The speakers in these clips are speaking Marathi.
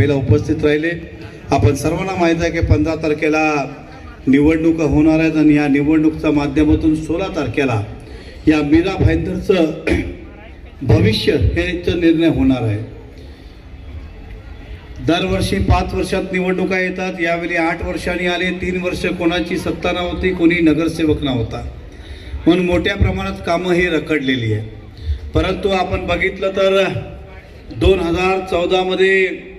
सभेला उपस्थित राहिले. आपण सर्वांना माहीत आहे की पंधरा तारखेला निवडणुका होणार आहेत आणि या निवडणुकीच्या माध्यमातून सोळा तारखेला या मीरा भाईंदरचं भविष्य हे निर्णय होणार आहे. दरवर्षी पाच वर्षात निवडणुका येतात. यावेळी आठ वर्षांनी आले. तीन वर्ष कोणाची सत्ता नव्हती कोणी नगरसेवक नव्हता. म्हणून मोठ्या प्रमाणात कामं ही रखडलेली आहे. परंतु आपण बघितलं तर दोन हजार चौदामध्ये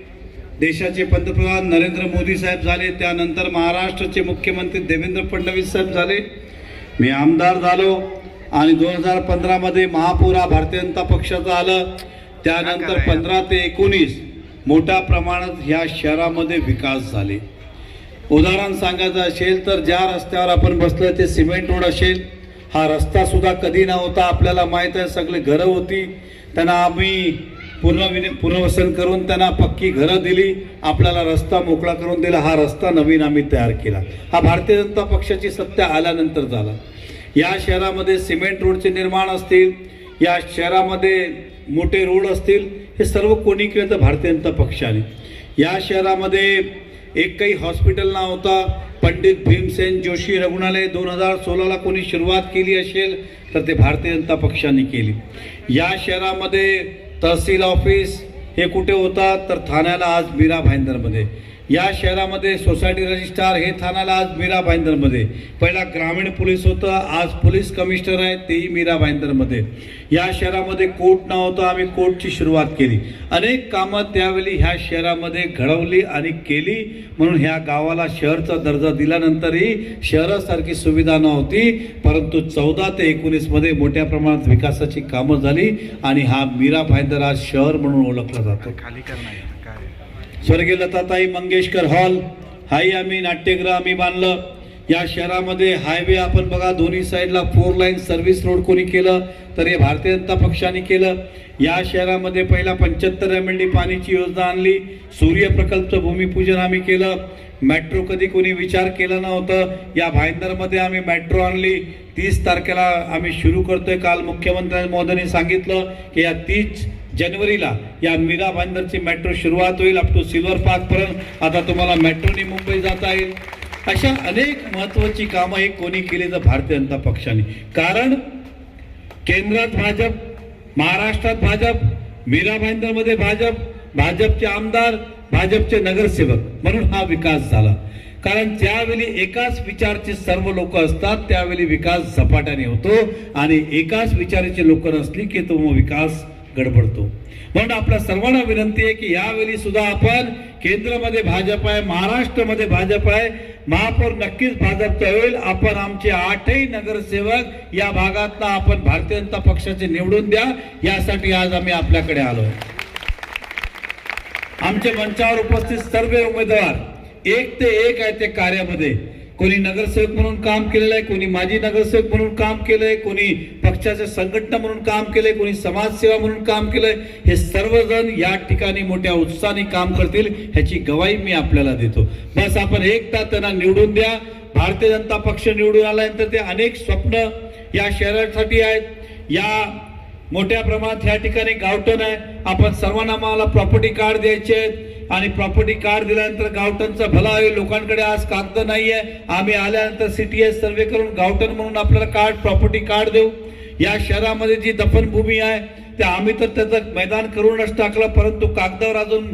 देशाचे पंतप्रधान नरेंद्र मोदी साहेब झाले त्यानंतर महाराष्ट्राचे मुख्यमंत्री देवेंद्र फडणवीस साहेब झाले. मी आमदार झालो आणि दोन हजार पंधरामध्ये महापौर हा भारतीय जनता पक्षाचा आलं. त्यानंतर पंधरा ते एकोणीस मोठ्या प्रमाणात ह्या शहरामध्ये विकास झाले. उदाहरण सांगायचं असेल तर ज्या रस्त्यावर आपण बसलो ते सिमेंट रोड असेल. हा रस्ता सुद्धा कधी नव्हता आपल्याला माहीत आहे सगळे घरं होती. त्यांना आम्ही पुनर्विन पुनर्वसन करून त्यांना पक्की घरं दिली आपल्याला रस्ता मोकळा करून दिला हा रस्ता नवीन आम्ही तयार केला. हा भारतीय जनता पक्षाची सत्ता आल्यानंतर झाला. या शहरामध्ये सिमेंट रोडचे निर्माण असतील या शहरामध्ये मोठे रोड असतील हे सर्व कोणी केलं तर भारतीय जनता पक्षाने. या शहरामध्ये एकही हॉस्पिटल नव्हता पंडित भीमसेन जोशी रुग्णालय दोन हजार सोळाला कोणी सुरुवात केली असेल तर ते भारतीय जनता पक्षाने केली. या शहरामध्ये तहसील ऑफिस हे कुठे होता तर ठाण्याला आज मीरा भाईंदरमध्ये. या शहरामध्ये सोसायटी रजिस्ट्रार हे थानाला आज मीरा भाईंदरमध्ये. पहिला ग्रामीण पोलीस होतं आज पोलीस कमिशनर आहे तेही मीरा भाईंदरमध्ये. या शहरामध्ये कोर्ट नव्हतं आम्ही कोर्टची सुरुवात केली. अनेक कामं त्यावेळी ह्या शहरामध्ये घडवली आणि केली. म्हणून ह्या गावाला शहरचा दर्जा दिल्यानंतरही शहरासारखी सुविधा नव्हती परंतु चौदा ते एकोणीसमध्ये मोठ्या प्रमाणात विकासाची कामं झाली आणि हा मीरा भाईंदर आज शहर म्हणून ओळखला जातो. खाली करणार स्वर्गीय लताताई मंगेशकर हॉल हाही आम्ही नाट्यगृह आम्ही बांधलं. या शहरामध्ये हायवे आपण बघा दोन्ही साईडला फोर लाईन सर्व्हिस रोड कोणी केलं तर हे भारतीय जनता पक्षाने केलं. या शहरामध्ये पहिला पंच्याहत्तर एम एल डी योजना आणली. सूर्य प्रकल्पचं भूमिपूजन आम्ही केलं. मेट्रो कधी कोणी विचार केला नव्हतं. या भाईंदरमध्ये आम्ही मेट्रो आणली. तीस तारखेला आम्ही सुरू करतोय काल मुख्यमंत्री मोदींनी सांगितलं की या तीस जानेवारीला या मीरा भाईंदरची मेट्रो सुरुवात होईल अप टू सिल्वर पार्कपर्यंत आता तुम्हाला मेट्रोने मुंबई जाता येईल. अशा अनेक महत्वाची कामं हे कोणी केली तर भारतीय जनता पक्षाने. कारण केंद्रात भाजप महाराष्ट्रात भाजप मीरा भाईंदरमध्ये भाजप भाजपचे आमदार भाजपचे नगरसेवक. म्हणून हा विकास झाला. कारण ज्यावेळी एकाच विचारचे सर्व लोक असतात त्यावेळी विकास झपाट्याने होतो. आणि एकाच विचाराचे लोक नसली की तो विकास गडबडतो. म्हणून आपल्या सर्वांना विनंती आहे की यावेळी सुद्धा आपण केंद्रामध्ये भाजप आहे महाराष्ट्रामध्ये भाजप आहे महापौर नक्कीच भाजपचा होईल. आपण आमचे आठही नगरसेवक या भागातला आपण भारतीय जनता पक्षाचे निवडून द्या. यासाठी आज आम्ही आपल्याकडे आलो. आमच्या मंचावर उपस्थित सर्व उमेदवार एक ते एक आहे ते कार्यामध्ये. कोणी नगरसेवक म्हणून काम केलेलं आहे कोणी माजी नगरसेवक म्हणून काम केलंय कोणी पक्षाच्या संघटना म्हणून काम केलंय कोणी समाजसेवा म्हणून काम केलंय हे सर्वजण या ठिकाणी मोठ्या उत्साहाने काम करतील ह्याची गवाही मी आपल्याला देतो. बस आपण एकदा त्यांना निवडून द्या. भारतीय जनता पक्ष निवडून आल्यानंतर ते अनेक स्वप्न या शहरासाठी आहेत. या मोठ्या प्रमाणात या ठिकाणी गावठण आहे. आपण सर्वांना मला प्रॉपर्टी कार्ड द्यायचे आहेत. आणि प्रॉपर्टी कार्ड दिल्यानंतर गावठणचा भला आहे. लोकांकडे आज कागद नाही आहे आम्ही आल्यानंतर सीटीएस सर्वे करून गावठण म्हणून आपल्याला कार्ड प्रॉपर्टी कार्ड देऊ. या शहरामध्ये जी दफनभूमी आहे ते आम्ही तर त्याचं मैदान करूनच टाकलं परंतु कागदावर अजून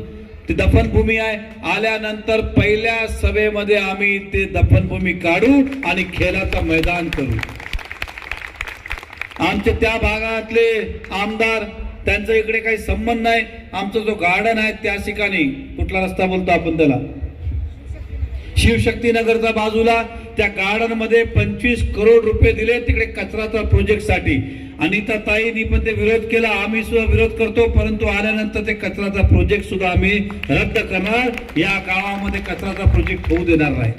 ती दफनभूमी आहे. आल्यानंतर पहिल्या सभेमध्ये आम्ही ते दफनभूमी काढू आणि खेळाचं मैदान करू. आमचे त्या भागातले आमदार त्यांचा इकडे काही संबंध नाही. आमचा जो गार्डन आहे त्या ठिकाणी कुठला रस्ता बोलतो आपण त्याला? शिवशक्ती नगरच्या बाजूला त्या गार्डनमध्ये पंचवीस करोड रुपये दिले तिकडे कचराचा प्रोजेक्टसाठी. अनिता ताईनी पण ते विरोध केला आम्ही सुद्धा विरोध करतो परंतु आल्यानंतर ते कचराचा प्रोजेक्ट सुद्धा आम्ही रद्द करणार. या गावामध्ये कचराचा प्रोजेक्ट होऊ देणार नाही.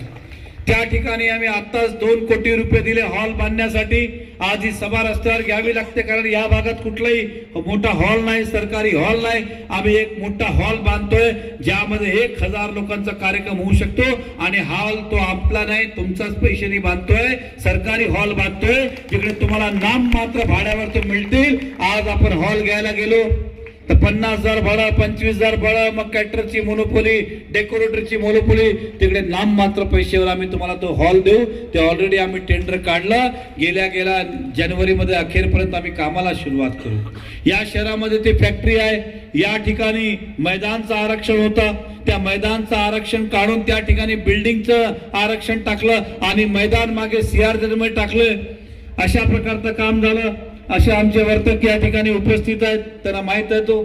त्या ठिकाणी आम्ही आत्ताच दोन कोटी रुपये दिले हॉल बांधण्यासाठी. आज ही सभा रस्त्यावर घ्यावी लागते कारण या भागात कुठलाही मोठा हॉल नाही सरकारी हॉल नाही. आम्ही एक मोठा हॉल बांधतोय ज्यामध्ये एक हजार लोकांचा कार्यक्रम होऊ शकतो आणि हॉल तो आपला नाही तुमचाच पैशाने बांधतोय सरकारी हॉल बांधतोय. जिकडे तुम्हाला नाम मात्र भाड्यावर तो मिळतील. आज आपण हॉल घ्यायला गेलो. तर पन्नास हजार भाडा पंचवीस हजार भाडा मग कॅटरची मोनोपोली डेकोरेटरची मोनोपोली तिकडे नाम मात्र पैशावर आम्ही तुम्हाला तो हॉल देऊ. ते ऑलरेडी आम्ही टेंडर काढलं. गेल्या गेल्या जानेवारीमध्ये अखेरपर्यंत आम्ही कामाला सुरुवात करू. या शहरामध्ये ते फॅक्टरी आहे. या ठिकाणी मैदानचं आरक्षण होतं. त्या मैदानचं आरक्षण काढून त्या ठिकाणी बिल्डिंगचं आरक्षण टाकलं आणि मैदान मागे सीआरमध्ये टाकलं. अशा प्रकारचं काम झालं. असे आमचे वर्तक या ठिकाणी उपस्थित आहेत. त्यांना माहीत आहे तो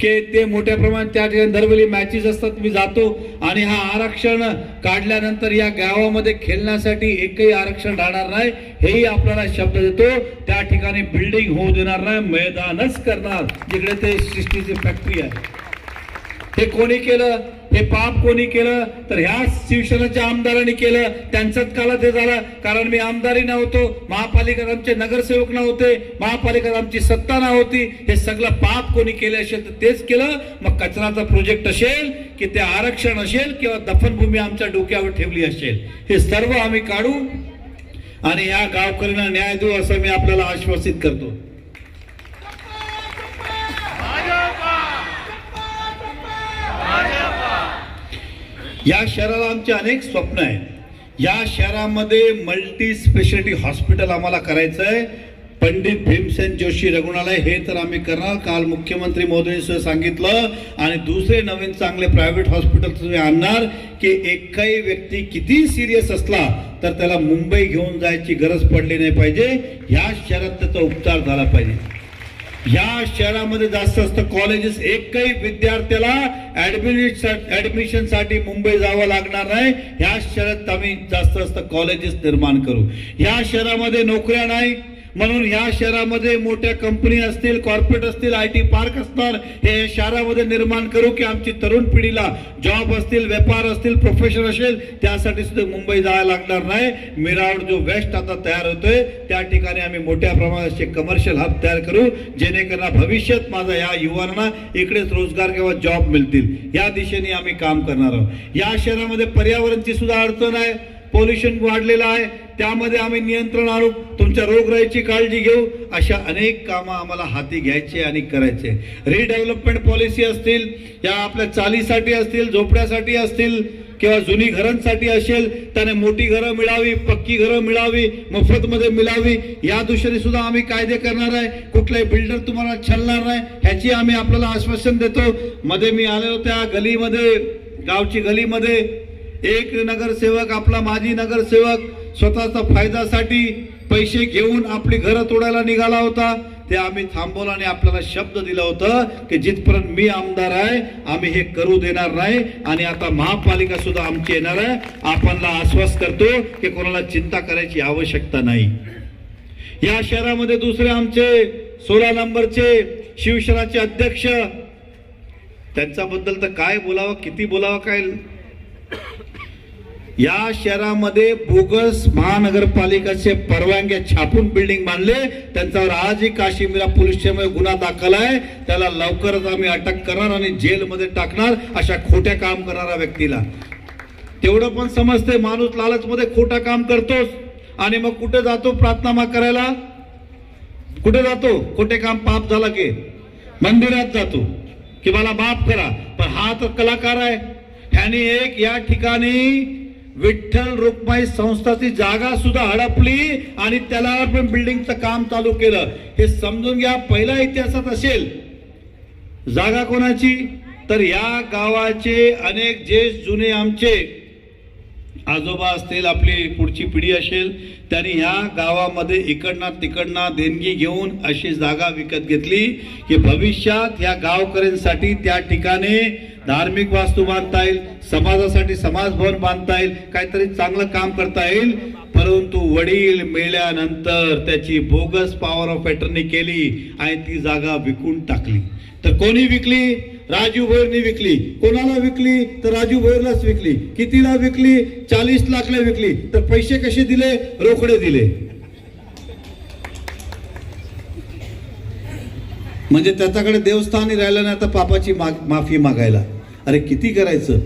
की ते मोठ्या प्रमाणात त्या ठिकाणी दरवेळी मॅचेस असतात. मी जातो आणि हा आरक्षण काढल्यानंतर या गावामध्ये खेळण्यासाठी एकही आरक्षण राहणार नाही. हेही आपल्याला शब्द देतो. त्या ठिकाणी बिल्डिंग होऊ देणार नाही. मैदानच करणार. जिकडे ते सृष्टीची फॅक्टरी आहे. हे कोणी केलं? हे पाप कोणी केलं तर ह्या शिवसेनेच्या आमदारांनी केलं. त्यांच्याच काळात हे झालं. कारण मी आमदारी नव्हतो महापालिकेत आमचे नगरसेवक नव्हते महापालिकेत आमची सत्ता नव्हती. हे सगळं पाप कोणी केलं असेल तर तेच केलं. मग कचराचा प्रोजेक्ट असेल की ते आरक्षण असेल किंवा दफनभूमी आमच्या डोक्यावर ठेवली असेल. हे सर्व आम्ही काढू. आणि या गावकऱ्यांना न्याय देऊ असं मी आपल्याला आश्वासित करतो. या शहराला आमचे अनेक स्वप्न आहेत. या शहरामध्ये मल्टी स्पेशालिटी हॉस्पिटल आम्हाला करायचं आहे पंडित भीमसेन जोशी रुग्णालय हे तर आम्ही करणार. काल मुख्यमंत्री मोदींनी सांगितलं. आणि दुसरे नवीन चांगले प्रायव्हेट हॉस्पिटल तुम्ही आणणार की एकही व्यक्ती किती सिरियस असला तर त्याला मुंबई घेऊन जायची गरज पडली नाही पाहिजे. या शहरात त्याचा उपचार झाला पाहिजे. या शहरामध्ये जास्त जास्त कॉलेजेस एकही विद्यार्थ्याला ऍडमिशनसाठी मुंबई जावं लागणार नाही. ह्या शहरात आम्ही जास्त जास्त कॉलेजेस निर्माण करू. या शहरामध्ये नोकऱ्या नाही म्हणून ह्या शहरामध्ये मोठ्या कंपनी असतील कॉर्पोरेट असतील आय टी पार्क असणार हे शहरामध्ये निर्माण करू की आमची तरुण पिढीला जॉब असतील व्यापार असतील प्रोफेशन असेल त्यासाठी सुद्धा मुंबई जायला लागणार नाही. मिरावड जो वेस्ट आता तयार होतोय त्या ठिकाणी आम्ही मोठ्या प्रमाणात कमर्शियल हब तयार करू जेणेकरून भविष्यात माझा या युवांना इकडेच रोजगार किंवा जॉब मिळतील. या दिशेने आम्ही काम करणार आहोत. या शहरामध्ये पर्यावरणची सुद्धा अडचण आहे. पॉल्युशन वाढलेलं आहे. त्यामध्ये आम्ही नियंत्रण आणू. तुमच्या रोगराईची काळजी घेऊ. अशा अनेक कामं आम्हाला हाती घ्यायचे आणि करायचे. रिडेव्हलपमेंट पॉलिसी असतील या आपल्या चालीसाठी असतील झोपड्यासाठी असतील किंवा जुनी घरांसाठी असेल त्याने मोठी घरं मिळावी पक्की घरं मिळावी मोफतमध्ये मिळावी या दृष्टीने सुद्धा आम्ही कायदे करणार आहे. कुठलाही बिल्डर तुम्हाला छलणार नाही ह्याची आम्ही आपल्याला आश्वासन देतो. मध्ये मी आलेलो त्या गलीमध्ये गावची गलीमध्ये एक नगरसेवक आपला माजी नगरसेवक स्वतःचा फायद्यासाठी पैसे घेऊन आपली घरं तोडायला निघाला होता. ते आम्ही थांबवलं आणि आपल्याला शब्द दिला होता की जिथपर्यंत मी आमदार आहे आम्ही हे करू देणार नाही. आणि आता महापालिका सुद्धा आमची येणार आहे. आपणला आश्वास करतो की कोणाला चिंता करायची आवश्यकता नाही. या शहरामध्ये दुसरे आमचे सोळा नंबरचे शिवसेनाचे अध्यक्ष त्यांच्याबद्दल तर काय बोलावं किती बोलावं काय? या शहरामध्ये बोगस महानगरपालिकेचे परवानग्या छापून बिल्डिंग बांधले. त्यांच्यावर आजही काशीमीरा पोलिसच्यामुळे गुन्हा दाखल आहे. त्याला लवकरच आम्ही अटक करणार आणि जेलमध्ये टाकणार अशा खोट्या काम करणाऱ्या व्यक्तीला. तेवढं पण समजते माणूस लालचमध्ये खोटा काम करतोस. आणि मग कुठे जातो प्रार्थना करायला? कुठे जातो? खोटे काम पाप झाला की? मंदिरात जातो. की मला माफ करा. पण हा तर कलाकार आहे. ह्याने एक या ठिकाणी विठ्ठल रुक्माई संस्थाची जागा सुद्धा हडपली आणि त्याला पण बिल्डिंगचं काम चालू केलं. हे समजून घ्या पहिला इतिहासात असेल जागा कोणाची? तर या गावाचे अनेक जे जुने आमचे आजोबा असतील आपली पुढची पिढी असेल त्यांनी ह्या गावामध्ये इकडनं तिकडनं देणगी घेऊन अशी जागा विकत घेतली की भविष्यात ह्या गावकऱ्यांसाठी त्या ठिकाणी धार्मिक वास्तू बांधता येईल समाजासाठी समाज भवन बांधता येईल काहीतरी चांगलं काम करता येईल. परंतु वडील मेल्यानंतर त्याची बोगस पॉवर ऑफ अटर्नी केली आणि ती जागा विकून टाकली. तर कोणी विकली? राजू भोरनी विकली. कोणाला विकली? तर राजू भैरलाच विकली. कितीला विकली? चाळीस लाखला विकली. तर पैसे कसे दिले? रोकडे दिले. म्हणजे त्याच्याकडे देवस्थानी राहिलं नाही तर पापाची माग- माफी मागायला. अरे किती करायचं?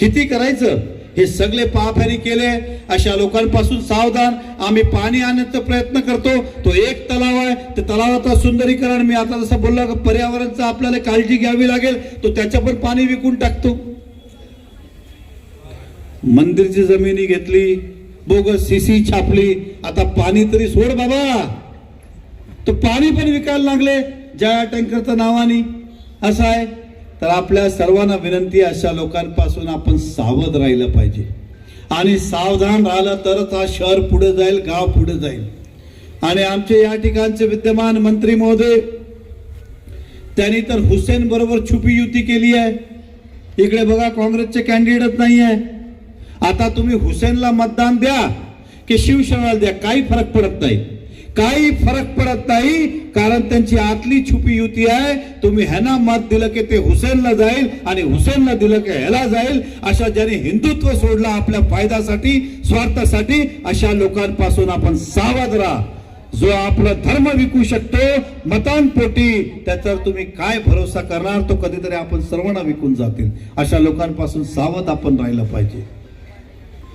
किती करायचं? हे सगळे पापहारी केले. अशा लोकांपासून सावधान. आम्ही पाणी आणण्याचा प्रयत्न करतो. तो एक तलाव आहे. त्या तलावाचं सुंदरीकरण मी आता जसं बोललो पर्यावरणचा आपल्याला काळजी घ्यावी लागेल. तो त्याच्यावर पाणी विकून टाकतो. मंदिरची जमिनी घेतली. बोगस सीसी छापली. आता पाणी तरी सोड बाबा. तो पाणी पण विकायला लागले. ज्या टँकरच्या नावाने. असं आहे. तर आपल्या सर्वांना विनंती अशा लोकांपासून आपण सावध राहिलं पाहिजे. आणि सावधान राहिलं तरच हा शहर पुढे जाईल गाव पुढे जाईल. आणि आमचे या ठिकाणचे विद्यमान मंत्री महोदय त्यांनी तर हुसेन बरोबर छुपी युती केली आहे. इकडे बघा काँग्रेसचे कॅन्डिडेट नाही आहे. आता तुम्ही हुसेनला मतदान द्या की शिवसेनेला द्या काही फरक पडत नाही. काही फरक पडत नाही कारण त्यांची आतली छुपी युती आहे. तुम्ही ह्यांना मत दिलं की ते हुसेनला जाईल आणि हुसेनला दिलं की ह्याला जाईल. अशा ज्याने हिंदुत्व सोडलं आपल्या फायद्यासाठी स्वार्थासाठी अशा लोकांपासून आपण सावध राहा. जो आपला धर्म विकू शकतो मतांपोटी त्याच्यावर तुम्ही काय भरोसा करणार तो कधीतरी आपण सर्वांना विकून जातील. अशा लोकांपासून सावध आपण राहिलं पाहिजे.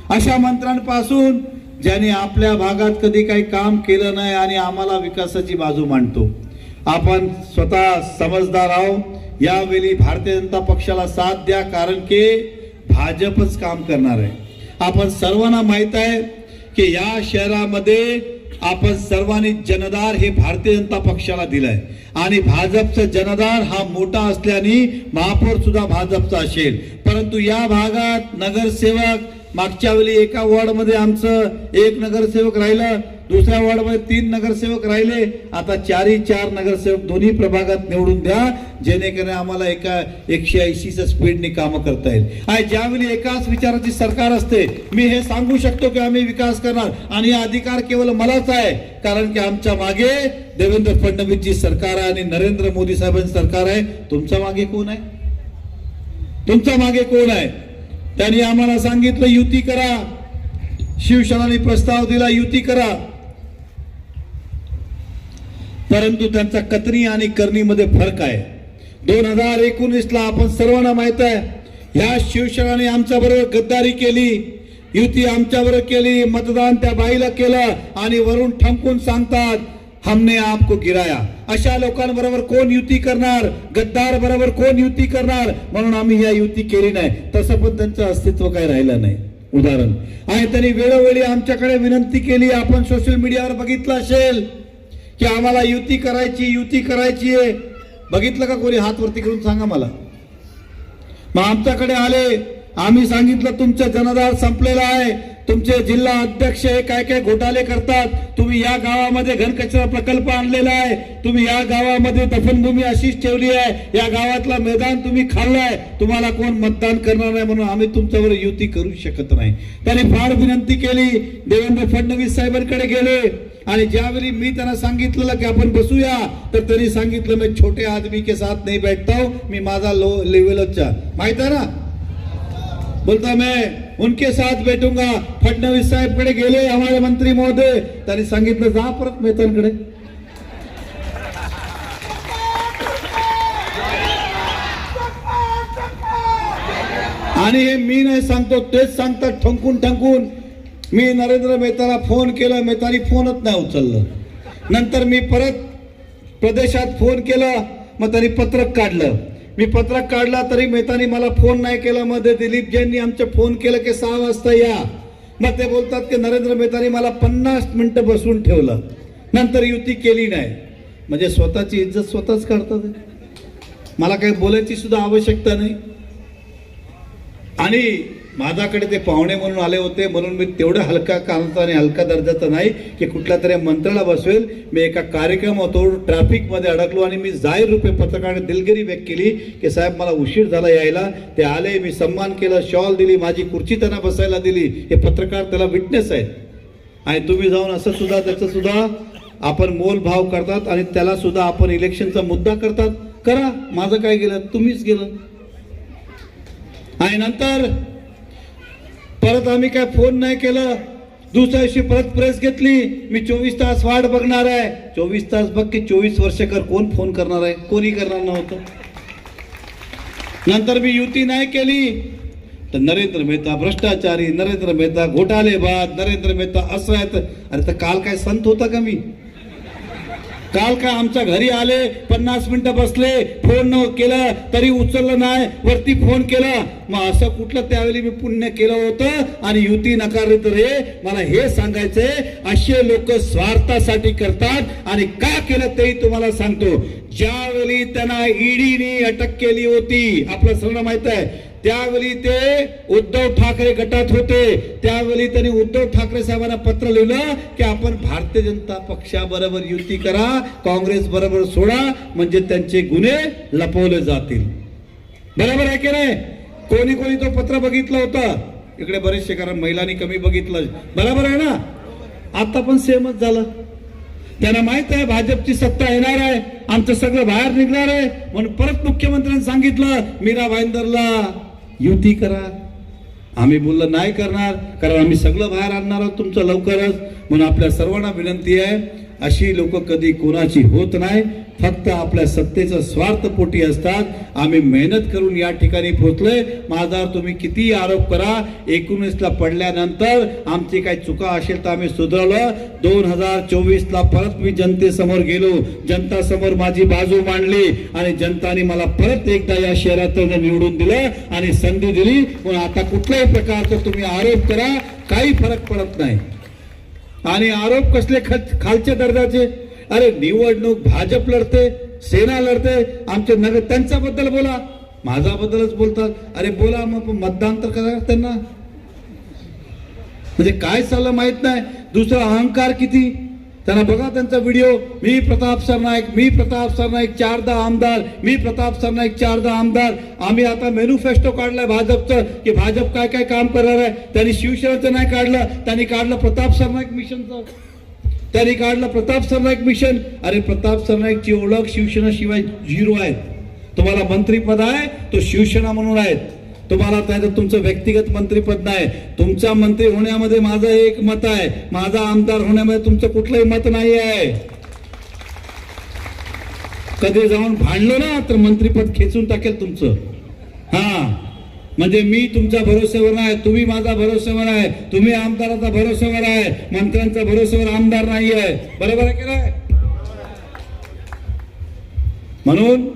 अशा मंत्र्यांपासून ज्याने आपल्या भागात कधी काही काम केलं नाही आणि आम्हाला विकासाची बाजू मांडतो. आपण स्वतः समजदार आहोत. यावेळी भारतीय जनता पक्षाला साथ द्या कारण की भाजपच काम करणार आहे. आपण सर्वांना माहीत आहे की या शहरामध्ये आपण सर्वांनी जनदार हे भारतीय जनता पक्षाला दिलंय. आणि भाजपचा जनदार हा मोठा असल्याने महापौर सुद्धा भाजपचा असेल. परंतु या भागात नगरसेवक मागच्या वेळी एका वॉर्डमध्ये आमचं एक नगरसेवक राहिलं दुसऱ्या वॉर्डमध्ये तीन नगरसेवक राहिले. आता चारही चार नगरसेवक दोन्ही प्रभागात निवडून द्या जेणेकरून आम्हाला एका एकशे ऐंशीच्या स्पीडने कामं करता येईल. आणि ज्यावेळी एकाच विचाराची सरकार असते मी हे सांगू शकतो की आम्ही विकास करणार. आणि अधिकार केवळ मलाच आहे कारण की आमच्या मागे देवेंद्र फडणवीसची सरकार आहे आणि नरेंद्र मोदी साहेबांची सरकार आहे. तुमच्या मागे कोण आहे? तुमच्या मागे कोण आहे? त्यांनी आम्हाला सांगितलं युती करा. शिवसेनाने प्रस्ताव दिला युती करा. परंतु त्यांचा कतनी आणि करणीमध्ये फरक आहे. दोन हजार एकोणीसला आपण सर्वांना माहीत आहे ह्या शिवसेनाने आमच्याबरोबर गद्दारी केली युती आमच्याबरोबर केली मतदान त्या बाईला केलं आणि वरून ठमकून सांगतात हमने आपको गिराया. अशा लोकांबरोबर कोण युती करणार? गद्दार बरोबर कोण युती करणार? म्हणून आम्ही या युती केली नाही. तसं पण त्यांचं अस्तित्व काही राहिलं नाही. उदाहरण. आणि त्यांनी वेळोवेळी आमच्याकडे विनंती केली आपण सोशल मीडियावर बघितलं असेल की आम्हाला युती करायची युती करायची आहे. बघितलं का कोणी? हात वरती करून सांगा मला. मग आमच्याकडे आले आम्ही सांगितलं तुमचं जनाधार संपलेला आहे. तुमचे जिल्हा अध्यक्ष हे काय काय घोटाळे करतात? तुम्ही या गावामध्ये घनकचरा प्रकल्प आणलेला आहे. तुम्ही या गावामध्ये दफनभूमी अशीच ठेवली आहे. या गावातला मैदान तुम्ही खाल्लाय. तुम्हाला कोण मतदान करणार नाही म्हणून आम्ही तुमच्यावर युती करू शकत नाही. त्याने फार विनंती केली. देवेंद्र फडणवीस साहेबांकडे गेले. आणि ज्यावेळी मी त्यांना सांगितलेलं की आपण बसूया तर त्यांनी सांगितलं मी छोटे आदमी के साथ नाही बैठता मी माझा लो लेवलचा माहीत आहे ना? बोलता मी? उनके साथ बैठूंगा। फडणवीस साहेबकडे गेले हमारे मंत्री महोदय। त्यांनी सांगितलं जा परत मेहतांकडे आणि हे मी नाही सांगतो तेच सांगतात ठंकून ठंकून मी नरेंद्र मेहताला फोन केला मेहतानी फोनच नाही उचललं. नंतर मी परत प्रदेशात फोन केला मग त्यांनी पत्रक काढलं. मी पत्रक काढला तरी मेहतानी मला फोन नाही केला. मध्ये दिलीप जैननी आमचे फोन केलं की सहा वाजता या. मग ते बोलतात की नरेंद्र मेहतानी मला पन्नास मिनटं बसून ठेवलं. नंतर युती केली नाही. म्हणजे स्वतःची इज्जत स्वतःच काढतात मला काही बोलायची सुद्धा आवश्यकता नाही. आणि माझ्याकडे ते पाहुणे म्हणून आले होते म्हणून मी तेवढ्या हलका कामाचा आणि हलका दर्जाचा नाही की कुठल्या तरी मंत्र्याला बसवेल. मी एका कार्यक्रम होतो ट्रॅफिकमध्ये अडकलो आणि मी जाहीर रूपे पत्रकाराने दिलगिरी व्यक्त केली की साहेब मला उशीर झाला यायला. ते आले मी सन्मान केला शॉल दिली माझी खुर्ची त्यांना बसायला दिली. हे पत्रकार त्याला विटनेस आहेत. आणि तुम्ही जाऊन असं सुद्धा त्याचं सुद्धा आपण मोलभाव करतात आणि त्याला सुद्धा आपण इलेक्शनचा मुद्दा करतात. करा माझं काय गेलं? तुम्हीच गेलं. आणि नंतर परत आम्ही काय फोन नाही केलं. दुसऱ्या दिवशी परत प्रेस घेतली. मी चोवीस तास वाट बघणार आहे. चोवीस तास बघ की चोवीस वर्षकर कोण फोन करणार आहे? कोणी करणार नव्हतं. नंतर मी युती नाही केली. तर नरेंद्र मेहता भ्रष्टाचारी नरेंद्र मेहता घोटालेबाद नरेंद्र मेहता असं आहे तर अरे तर काल काय संत होता का मी? काल का आमच्या घरी आले पन्नास मिनिटं बसले फोन न केला तरी उचललं नाही वरती फोन केला. मग असं कुठलं त्यावेळी मी पुण्य केलं होतं? आणि युती नकारली तर हे? मला हे सांगायचंय असे लोक स्वार्थासाठी करतात. आणि का केलं तेही तुम्हाला सांगतो. ज्यावेळी त्यांना ईडीने अटक केली होती आपलं सगळं माहीत आहे त्यावेळी ते उद्धव ठाकरे गटात होते. त्यावेळी त्यांनी उद्धव ठाकरे साहेबांना पत्र लिहिलं की आपण भारतीय जनता पक्षाबरोबर युती करा काँग्रेस बरोबर सोडा म्हणजे त्यांचे गुन्हे लपवले जातील. बरोबर आहे की नाही? कोणी कोणी तो पत्र बघितलं होतं? इकडे बरेचसे कारण महिलांनी कमी बघितलं. बरोबर आहे ना? आता पण सेमच झालं. त्यांना माहीत आहे भाजपची सत्ता येणार आहे. आमचं सगळं बाहेर निघणार आहे. म्हणून परत मुख्यमंत्र्यांनी सांगितलं मीरा भाईंदरला. युती करा आम्ही बोललं नाही करणार कारण आम्ही सगळं बाहेर आणणार आहोत तुमचं लवकरच. म्हणून आपल्या सर्वांना विनंती आहे अशी लोक कधी कोणाची होत नाही. फक्त आपल्या सत्तेचं स्वार्थपोटी असतात. आम्ही मेहनत करून या ठिकाणी पोहोचलोय. माझा तुम्ही किती आरोप करा. एकोणीसला पडल्यानंतर आमची काही चुका असेल तर आम्ही सुधारलं. दोन हजार चोवीसला परत मी जनतेसमोर गेलो. जनता समोर माझी बाजू मांडली आणि जनताने मला परत एकदा या शहरात निवडून दिलं आणि संधी दिली. पण आता कुठल्याही प्रकारचा तुम्ही आरोप करा काही फरक पडत नाही. आणि आरोप कसले खल- खालच्या दर्जाचे? अरे निवडणूक भाजप लढते सेना लढते आमचे नगर त्यांच्याबद्दल बोला. माझ्याबद्दलच बोलतात. अरे बोला मग मतदान तर करा त्यांना. म्हणजे काय चाललं माहीत नाही. दुसरा अहंकार किती? त्यांना बघा त्यांचा व्हिडिओ मी प्रताप सरनाईक मी प्रताप सरनाईक चारदा आमदार मी प्रताप सरनाईक चारदा आमदार. आम्ही आता मॅन्युफेस्टो काढलाय भाजपचं की भाजप काय काय काम करणार आहे? त्यांनी शिवसेनेचं नाही काढलं त्यांनी काढलं प्रताप सरनाईक मिशनचं. त्यांनी काढलं प्रताप सरनाईक मिशन. अरे प्रताप सरनाईकची ओळख शिवसेना शिवाय झिरो आहे. तुम्हाला मंत्रीपद आहे तो शिवसेना म्हणून आहेत तुम्हाला त्याचं तुमचं व्यक्तिगत मंत्रीपद नाही. तुमचा मंत्री होण्यामध्ये माझं एक मत आहे. माझा आमदार होण्यामध्ये तुमचं कुठलंही मत नाही आहे. कधी जाऊन भांडलो ना तर मंत्रीपद खेचून टाकेल तुमचं. हा. म्हणजे मी तुमच्या भरोश्यावर नाही तुम्ही माझा भरोश्यावर आहे तुम्ही आमदाराचा भरोश्यावर आहे मंत्र्यांचा भरोश्यावर आमदार नाही आहे. बरोबर आहे की नाही? म्हणून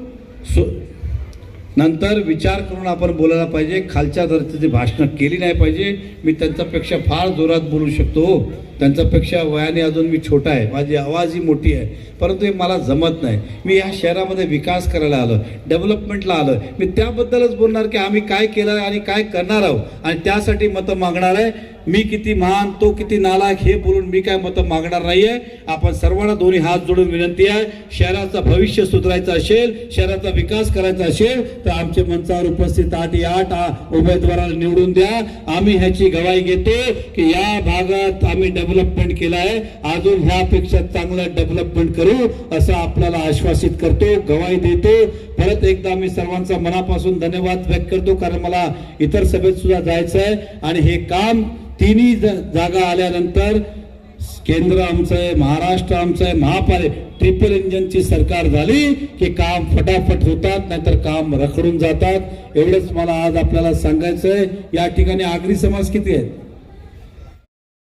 नंतर विचार करून आपण बोलायला पाहिजे. खालच्या दर्जाची भाषणं केली नाही पाहिजे. मी त्यांच्यापेक्षा फार जोरात बोलू शकतो. त्यांच्यापेक्षा वयाने अजून मी छोटा आहे. माझी आवाज ही मोठी आहे. परंतु हे मला जमत नाही. मी या शहरामध्ये विकास करायला आलो. डेव्हलपमेंटला आलं. मी त्याबद्दलच बोलणार की आम्ही काय केलं आहे आणि काय करणार आहोत. आणि त्यासाठी मतं मागणार आहे. मी किती महान तो किती नालायक हे बोलून मी काय मतं मागणार नाहीये. आपण सर्वांना दोन्ही हात जोडून विनंती आहे. शहराचं भविष्य सुधारायचं असेल शहराचा विकास करायचा असेल तर आमचे मंचावर उपस्थित आठ या आठ उमेदवाराला निवडून द्या. आम्ही ह्याची गवाही घेतो की या भागात आम्ही डेव्हलपमेंट केलं आहे. अजून ह्यापेक्षा चांगलं डेव्हलपमेंट करू असं आपल्याला आश्वासित करतो गवाही देतो. परत एकदा मी सर्वांचा मनापासून धन्यवाद व्यक्त करतो कारण मला इतर सभेत सुद्धा जायचं आहे. आणि हे काम तिन्ही जागा आल्यानंतर केंद्र आमचं आहे महाराष्ट्र आमचं आहे महापालिका ट्रिपल इंजनची सरकार झाली की काम फटाफट होतात नाहीतर काम रखडून जातात. एवढंच मला आज आपल्याला सांगायचं आहे या ठिकाणी आगरी समाज किती आहेत?